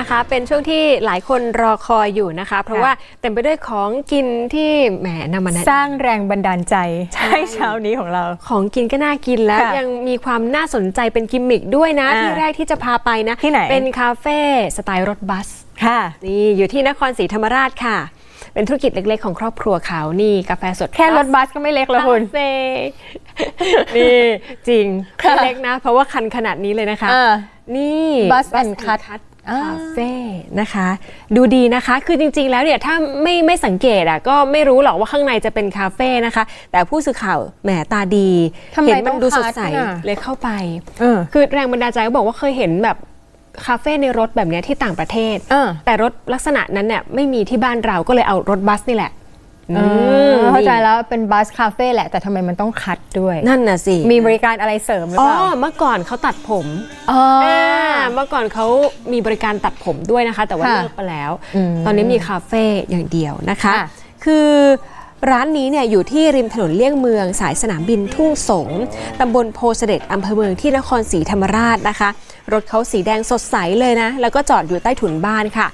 นะคะเป็นช่วงที่หลายคนรอคอยอยู่นะคะ เพราะว่าเต็มไปด้วยของกินที่แหมนำมาแนะสร้างแรงบันดาลใจให้เช้านี้ของเรา ของกินก็น่ากินแล้วค่ะยังมีความน่าสนใจเป็นกิมมิคด้วยนะอ่าที่แรกที่จะพาไปนะที่ไหนเป็นคาเฟ่สไตล์รถบัสค่ะนี่อยู่ที่นครศรีธรรมราชค่ะเป็นธุรกิจเล็ก ๆ ของครอบครัวเขานี่กาแฟสดแค่รถบัสก็ไม่เล็กแล้วคุณคาเฟ่นี่จริงค่ะไม่เล็กนะ เพราะว่าคันขนาดนี้เลยนะคะอ่านี่ Bus and and Cut Cut อ่า คาเฟ่นะคะ ดูดีนะคะคือจริงๆแล้วเนี่ยถ้าไม่ไม่สังเกตอะก็ไม่รู้หรอกว่าข้างในจะเป็นคาเฟ่นะคะ แต่ผู้สื่อข่าวแหมตาดี ทำไมเห็นมันต้องดูสดคัดใสน่ะ เลยเข้าไป เออ คือแรงบันดาลใจก็บอกว่าเคยเห็นแบบคาเฟ่ในรถแบบเนี้ยที่ต่างประเทศ เออแต่รถลักษณะนั้นเนี่ยไม่มีที่บ้านเราก็เลยเอารถบัสนี่แหละอม เข้าใจแล้วเป็นบัสคาเฟ่แหละแต่ทำไมมันต้องคัดด้วย นั่นน่ะสิ มีบริการอะไรเสริมหรืออ๋อ เปล่าเมื่อก่อนเขาตัดผมอ๋ออ่าเมื่อก่อนเขามีบริการตัดผมด้วยนะคะ แต่ว่าค่ะเลิกไปแล้ว อืมตอนนี้มีคาเฟ่อย่างเดียวนะคะ ค่ะ คือร้านนี้เนี่ยอยู่ที่ริมถนนเลี่ยงเมือง สายสนามบินทุ่งสงตำบลโพเสด็จอำเภอเมืองที่นครศรีธรรมราชนะคะ รถเขาสีแดงสดใสเลยนะ แล้วก็จอดอยู่ใต้ถุนบ้านค่ะ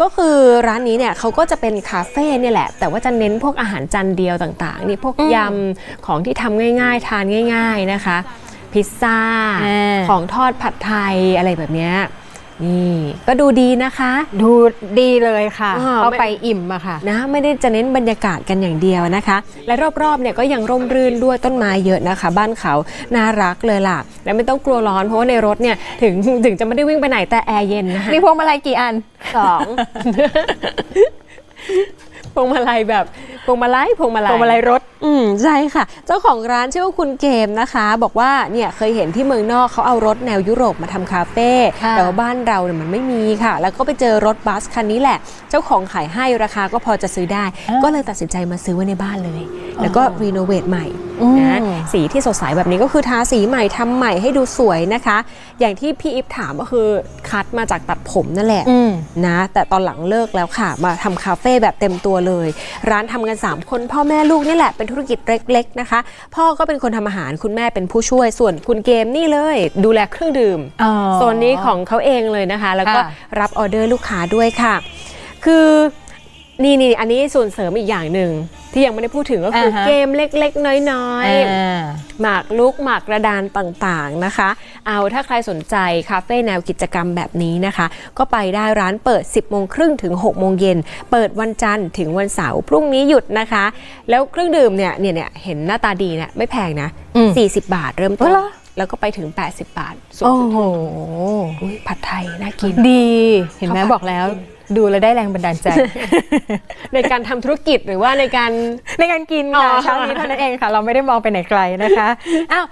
ก็คือร้านนี้เนี่ยเขาก็จะเป็นคาเฟ่เนี่ยแหละ แต่ว่าจะเน้นพวกอาหารจานเดียวต่างๆ นี่พวกยำของที่ทำง่าย ๆ ทานง่าย ๆนะคะ พิซซ่าอ่าของทอดผัดไทยอะไรแบบเนี้ย นี่ก็ดูดีนะคะ ดูดีเลยค่ะอ่าเข้าไม่ไปอิ่มอะค่ะนะไม่ได้จะเน้นบรรยากาศกันอย่างเดียวนะคะ และรอบๆเนี่ยก็ยังร่มรื่นด้วยต้นไม้เยอะนะคะ บ้านเขาน่ารักเลยล่ะ และไม่ต้องกลัวร้อนเพราะว่าในรถเนี่ยถึงถึงจะไม่ได้วิ่งไปไหนแต่แอร์เย็นนะคะมีพวงมาลัยกี่อันสองพวงมาลัยแบบ พวงมาลัยพวงมาลัยพวงมาลัยรถ อืมใช่ค่ะ เจ้าของร้านชื่อว่าคุณเกมนะคะ บอกว่าเนี่ยเคยเห็นที่เมืองนอกเขาเอารถแนวยุโรปมาทำคาเฟ่ค่ะแต่ว่าบ้านเราเนี่ยมันไม่มีค่ะ แล้วก็ไปเจอรถบัสคันนี้แหละ เจ้าของขายให้ราคาก็พอจะซื้อได้ ก็เลยตัดสินใจมาซื้อไว้ในบ้านเลย แล้วก็รีโนเวทใหม่นะสีที่สดใสแบบนี้ก็คือทาสีใหม่ทำใหม่ให้ดูสวยนะคะ อย่างที่พี่อิฟถามก็คือคัดมาจากตัดผมนั่นแหละอืมนะแต่ตอนหลังเลิกแล้วค่ะ มาทำคาเฟ่แบบเต็มตัวเลย ร้านทำกัน 3 คนพ่อแม่ลูกนี่แหละเป็นธุรกิจเล็ก ๆนะคะ พ่อก็เป็นคนทำอาหารคุณแม่เป็นผู้ช่วยส่วนคุณเกมนี่เลย ดูแลเครื่องดื่มอ๋อโซนนี้ของเขาเองเลยนะคะ แล้วก็ค่ะรับออเดอร์ลูกค้าด้วยค่ะ คือ นี่นี่อันนี้ส่วนเสริมอีกอย่างหนึ่งที่ยังไม่ได้พูดถึงก็คืออาฮะเกมเล็ก ๆ น้อยอ่าๆหมากลุกหมากกระดานต่างๆนะคะ เอาถ้าใครสนใจคาเฟ่แนวกิจกรรมแบบนี้นะคะ ก็ไปได้ร้านเปิด 10โมงครึ่งถึง6โมงเย็นเปิดวันจันทร์ถึงวันเสาร์พรุ่งนี้หยุดนะคะ แล้วเครื่องดื่มเนี่ยเนี่ยเนี่ยเห็นหน้าตาดีเนี่ยไม่แพงนะอืม40 บาทเริ่มต้อ๋นอเหรอแล้วก็ไปถึง 80 บาทสูงโอ้สุดโหอุ๊ยผัดไทยน่ากินดีเห็นไหมข้าวผัดบอกแล้ว ดูแล้วได้แรงบันดาลใจ ในการทำธุรกิจหรือว่าในการ ในการกินอ๋ค่ะอ เช้านี้เท่านั้นเองค่ะ เราไม่ได้มองไปไหนไกลนะคะอ้าว